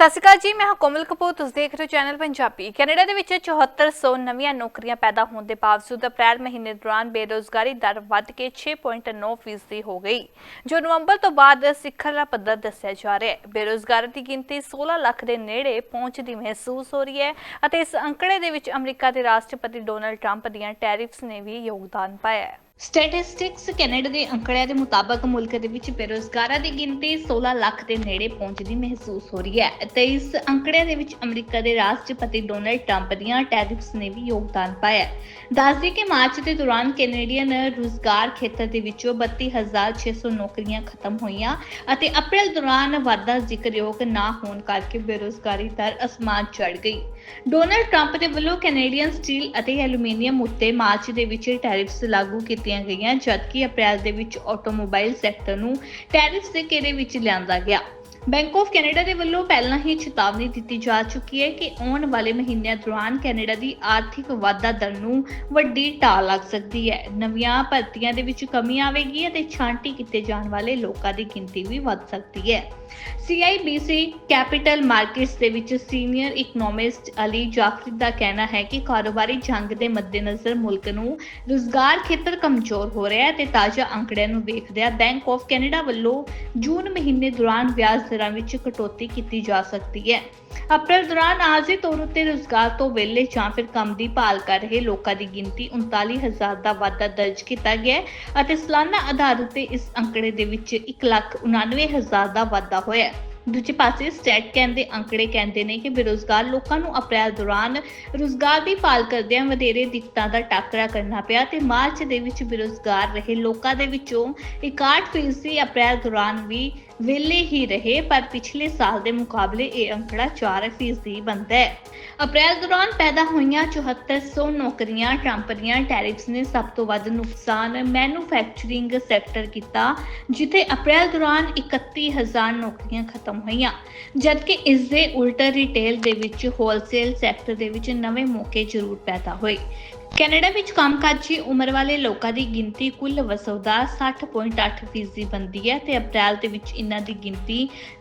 ਸਤਿ ਸ਼੍ਰੀ ਅਕਾਲ ਜੀ, ਮੈਂ ਹਾਂ ਕੋਮਲ ਕਪੂਰ, ਤੁਸੀਂ ਦੇਖ ਰਹੇ ਹੋ ਚੈਨਲ ਪੰਜਾਬੀ। ਕੈਨੇਡਾ ਦੇ ਵਿੱਚ 7400 ਨਵੀਆਂ ਨੌਕਰੀਆਂ ਪੈਦਾ ਹੋਣ ਦੇ ਬਾਵਜੂਦ ਅਪ੍ਰੈਲ ਮਹੀਨੇ ਦੌਰਾਨ ਬੇਰੋਜ਼ਗਾਰੀ ਦਰ ਵੱਧ ਕੇ 6.9% ਫੀਸਦੀ ਹੋ ਗਈ, ਜੋ ਨਵੰਬਰ ਤੋਂ ਬਾਅਦ ਸਿਖਰਲਾ ਪੱਧਰ ਦੱਸਿਆ ਜਾ ਰਿਹਾ ਹੈ। ਬੇਰੋਜ਼ਗਾਰਾਂ ਦੀ ਗਿਣਤੀ 16 ਲੱਖ ਦੇ ਨੇੜੇ ਪਹੁੰਚਦੀ ਮਹਿਸੂਸ ਹੋ ਰਹੀ ਹੈ ਅਤੇ ਇਸ ਅੰਕੜੇ ਦੇ ਵਿੱਚ ਅਮਰੀਕਾ ਦੇ ਰਾਸ਼ਟਰਪਤੀ ਡੋਨਲਡ ਟਰੰਪ ਦੀਆਂ ਟੈਰਿਫਸ ਨੇ ਵੀ ਯੋਗਦਾਨ ਪਾਇਆ ਹੈ। ਸਟੈਟਿਸਟਿਕਸ ਕੈਨੇਡਾ ਦੇ ਅੰਕੜਿਆਂ ਦੇ ਮੁਤਾਬਕ ਮੁਲਕ ਦੇ ਵਿੱਚ ਬੇਰੋਜ਼ਗਾਰਾਂ ਦੀ ਗਿਣਤੀ 16 ਲੱਖ ਦੇ ਨੇੜੇ ਪਹੁੰਚਦੀ ਮਹਿਸੂਸ ਹੋ ਰਹੀ ਹੈ ਤੇ ਇਸ ਅੰਕੜਿਆਂ ਦੇ ਵਿੱਚ ਅਮਰੀਕਾ ਦੇ ਰਾਸ਼ਟਰਪਤੀ ਡੋਨਲਡ ਟਰੰਪ ਦੀਆਂ ਟੈਰਿਫਸ ਨੇ ਵੀ ਯੋਗਦਾਨ ਪਾਇਆ ਹੈ। ਦੱਸਦੇ ਕਿ ਮਾਰਚ ਦੇ ਦੌਰਾਨ ਕੈਨੇਡੀਅਨ ਰੁਜ਼ਗਾਰ ਖੇਤਰ ਦੇ ਵਿੱਚੋਂ 32600 ਨੌਕਰੀਆਂ ਖਤਮ ਹੋਈਆਂ ਅਤੇ ਅਪ੍ਰੈਲ ਦੌਰਾਨ ਵਾਧਾ ਜ਼ਿਕਰਯੋਗ ਨਾ ਹੋਣ ਕਰਕੇ ਬੇਰੋਜ਼ਗਾਰੀ ਦਰ ਅਸਮਾਨ ਚੜ੍ਹ ਗਈ। ਡੋਨਲਡ ਟਰੰਪ ਦੇ ਵੱਲੋਂ ਕੈਨੇਡੀਅਨ ਸਟੀਲ ਅਤੇ ਐਲੂਮੀਨੀਅਮ ਉੱਤੇ ਮਾਰਚ ਦੇ ਵਿੱਚ ਟੈਰਿਫਸ ਲਾਗੂ ਕੀਤੀਆਂ ਗਈਆਂ, ਜਦਕਿ ਅਪ੍ਰੈਲ ਦੇ ਵਿੱਚ ਆਟੋਮੋਬਾਈਲ ਸੈਕਟਰ ਨੂੰ ਟੈਰਿਫਸ ਦੇ ਘੇਰੇ ਵਿੱਚ ਲਿਆਂਦਾ ਗਿਆ। ਬੈਂਕ ਆਫ ਕੈਨੇਡਾ ਦੇ ਵੱਲੋਂ ਪਹਿਲਾਂ ਹੀ ਚੇਤਾਵਨੀ ਦਿੱਤੀ ਜਾ ਚੁੱਕੀ ਹੈ ਕਿ ਆਉਣ ਵਾਲੇ ਮਹੀਨਿਆਂ ਦੌਰਾਨ ਕੈਨੇਡਾ ਦੀ ਆਰਥਿਕ ਵਾਧਾ ਦਰ ਨੂੰ ਵੱਡੀ ਢਾਲ ਲੱਗ ਸਕਦੀ ਹੈ। ਨਵੀਆਂ ਭਰਤੀਆਂ ਦੇ ਵਿੱਚ ਕਮੀ ਆਵੇਗੀ ਅਤੇ ਛਾਂਟੀ ਕੀਤੇ ਜਾਣ ਵਾਲੇ ਲੋਕਾਂ ਦੀ ਗਿਣਤੀ ਵੀ ਵੱਧ ਸਕਦੀ ਹੈ। CIBC ਕੈਪੀਟਲ ਮਾਰਕੀਟਸ ਦੇ ਵਿੱਚ ਸੀਨੀਅਰ ਇਕਨੋਮਿਸਟ ਅਲੀ ਜਾਫਰੀ ਦਾ ਕਹਿਣਾ ਹੈ ਕਿ ਕਾਰੋਬਾਰੀ ਜੰਗ ਦੇ ਮੱਦੇਨਜ਼ਰ ਮੁਲਕ ਨੂੰ ਰੁਜ਼ਗਾਰ ਖੇਤਰ ਕਮਜ਼ੋਰ ਹੋ ਰਿਹਾ ਹੈ ਤੇ ਤਾਜ਼ਾ ਅੰਕੜਿਆਂ ਨੂੰ ਵੇਖਦਿਆਂ ਬੈਂਕ ਆਫ ਕੈਨੇਡਾ ਵੱਲੋਂ ਜੂਨ ਮਹੀਨੇ ਦੌਰਾਨ ਵਿਆਜ ਦਰਾਂ ਵਿੱਚ ਕਟੌਤੀ ਕੀਤੀ ਜਾ ਸਕਦੀ ਹੈ। ਅਪ੍ਰੈਲ ਦੌਰਾਨ ਆਰਜ਼ੀ ਤੌਰ ਉੱਤੇ ਰੁਜ਼ਗਾਰ ਤੋਂ ਵਿਹਲੇ ਜਾਂ ਫਿਰ ਕੰਮ ਦੀ ਭਾਲ ਕਰ ਰਹੇ ਲੋਕਾਂ ਦੀ ਗਿਣਤੀ 39000 ਦਾ ਵਾਧਾ ਦਰਜ ਕੀਤਾ ਗਿਆ ਹੈ ਅਤੇ ਸਾਲਾਨਾ ਆਧਾਰ ਉੱਤੇ ਇਸ ਅੰਕੜੇ ਦੇ ਵਿੱਚ 199000 ਦਾ ਵਾਧਾ ਹੋਇਆ ਹੈ। ਦੂਜੇ ਪਾਸੇ ਸਟੈਟ ਕਹਿੰਦੇ ਅੰਕੜੇ ਕਹਿੰਦੇ ਨੇ ਕਿ ਬੇਰੋਜ਼ਗਾਰ ਲੋਕਾਂ ਨੂੰ ਅਪ੍ਰੈਲ ਦੌਰਾਨ ਰੁਜ਼ਗਾਰ ਦੀ ਭਾਲ ਕਰਦਿਆਂ ਵਧੇਰੇ ਦਿੱਕਤਾਂ ਦਾ ਟਾਕਰਾ ਕਰਨਾ ਪਿਆ ਤੇ ਮਾਰਚ ਦੇ ਵਿੱਚ ਬੇਰੋਜ਼ਗਾਰ ਰਹੇ ਲੋਕਾਂ ਦੇ ਵਿੱਚੋਂ 61% ਅਪ੍ਰੈਲ ਦੌਰਾਨ ਵੀ ਵਿਹਲੇ ਹੀ ਰਹੇ, ਪਰ ਪਿਛਲੇ ਸਾਲ ਦੇ ਮੁਕਾਬਲੇ ਇਹ ਅੰਕੜਾ 4% ਬਣਦਾ ਹੈ। ਅਪ੍ਰੈਲ ਦੌਰਾਨ ਪੈਦਾ ਹੋਈਆਂ 7400 ਨੌਕਰੀਆਂ ਟਰੰਪ ਦੀਆਂ ਟੈਰਿਫਸ ਨੇ ਸਭ ਤੋਂ ਵੱਧ ਨੁਕਸਾਨ ਮੈਨੂਫੈਕਚਰਿੰਗ ਸੈਕਟਰ ਕੀਤਾ, ਜਿੱਥੇ ਅਪ੍ਰੈਲ ਦੌਰਾਨ 31000 ਨੌਕਰੀਆਂ ਖਤਮ ਹੋਈਆਂ। ਜਦਕਿ ਇਸ ਦੇ ਉਲਟ ਰਿਟੇਲ ਦੇ ਵਿੱਚ ਹੋਲਸੇਲ ਸੈਕਟਰ ਦੇ ਵਿੱਚ ਨਵੇਂ ਮੌਕੇ ਜ਼ਰੂਰ ਪੈਦਾ ਹੋਏ। ਕੈਨੇਡਾ ਵਿੱਚ ਕੰਮਕਾਜੀ ਉਮਰ ਵਾਲੇ ਲੋਕਾਂ ਦੀ ਗਿਣਤੀ ਕੁੱਲ ਵਸੋਂ ਦਾ 60.8% ਫੀਸਦੀ ਬਣਦੀ ਹੈ ਤੇ ਅਪ੍ਰੈਲ ਦੇ ਵਿੱਚ ਇਹਨਾਂ ਦੀ ਗਿਣਤੀ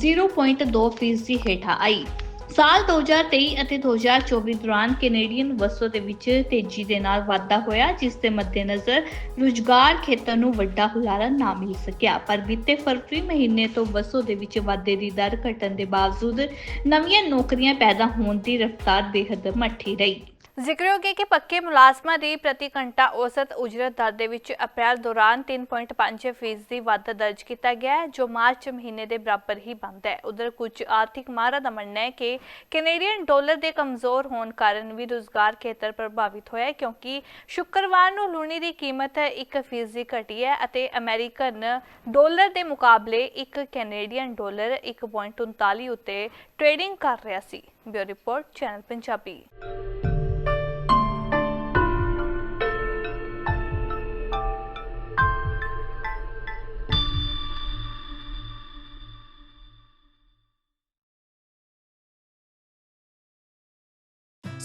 0.2% ਫੀਸਦੀ ਹੇਠਾਂ ਆਈ। ਸਾਲ 2023 ਅਤੇ 2024 ਦੌਰਾਨ ਕੈਨੇਡੀਅਨ ਵਸੋਂ ਦੇ ਵਿੱਚ ਤੇਜ਼ੀ ਦੇ ਨਾਲ ਵਾਧਾ ਹੋਇਆ, ਜਿਸ ਦੇ ਮੱਦੇਨਜ਼ਰ ਰੁਜ਼ਗਾਰ ਖੇਤਰ ਨੂੰ ਵੱਡਾ ਹੁਲਾਰਾ ਨਾ ਮਿਲ ਸਕਿਆ। ਪਰ ਬੀਤੇ ਫਰਵਰੀ ਮਹੀਨੇ ਤੋਂ ਵਸੋਂ ਦੇ ਵਿੱਚ ਵਾਧੇ ਦੀ ਦਰ ਘਟਣ ਦੇ ਬਾਵਜੂਦ ਨਵੀਆਂ ਨੌਕਰੀਆਂ ਪੈਦਾ ਹੋਣ ਦੀ ਰਫ਼ਤਾਰ ਬੇਹੱਦ ਮੱਠੀ ਰਹੀ। ਜ਼ਿਕਰਯੋਗ ਹੈ ਕਿ ਪੱਕੇ ਮੁਲਾਜ਼ਮਾਂ ਦੀ ਪ੍ਰਤੀ ਘੰਟਾ ਔਸਤ ਉਜਰਤ ਦਰ ਦੇ ਵਿੱਚ ਅਪ੍ਰੈਲ ਦੌਰਾਨ 3.5% ਫੀਸਦੀ ਵਾਧਾ ਦਰਜ ਕੀਤਾ ਗਿਆ ਹੈ, ਜੋ ਮਾਰਚ ਮਹੀਨੇ ਦੇ ਬਰਾਬਰ ਹੀ ਬਣਦਾ ਹੈ। ਉਧਰ ਕੁਝ ਆਰਥਿਕ ਮਾਹਰਾਂ ਦਾ ਮੰਨਣਾ ਹੈ ਕਿ ਕੈਨੇਡੀਅਨ ਡਾਲਰ ਦੇ ਕਮਜ਼ੋਰ ਹੋਣ ਕਾਰਨ ਵੀ ਰੁਜ਼ਗਾਰ ਖੇਤਰ ਪ੍ਰਭਾਵਿਤ ਹੋਇਆ ਕਿਉਂਕਿ ਸ਼ੁੱਕਰਵਾਰ ਨੂੰ ਲੂਣੀ ਦੀ ਕੀਮਤ 1 ਫੀਸਦੀ ਘਟੀ ਹੈ ਅਤੇ ਅਮਰੀਕਨ ਡਾਲਰ ਦੇ ਮੁਕਾਬਲੇ ਇੱਕ ਕੈਨੇਡੀਅਨ ਡਾਲਰ 1.39 ਉੱਤੇ ਟ੍ਰੇਡਿੰਗ ਕਰ ਰਿਹਾ ਸੀ। Bureau report, channel Punjabi.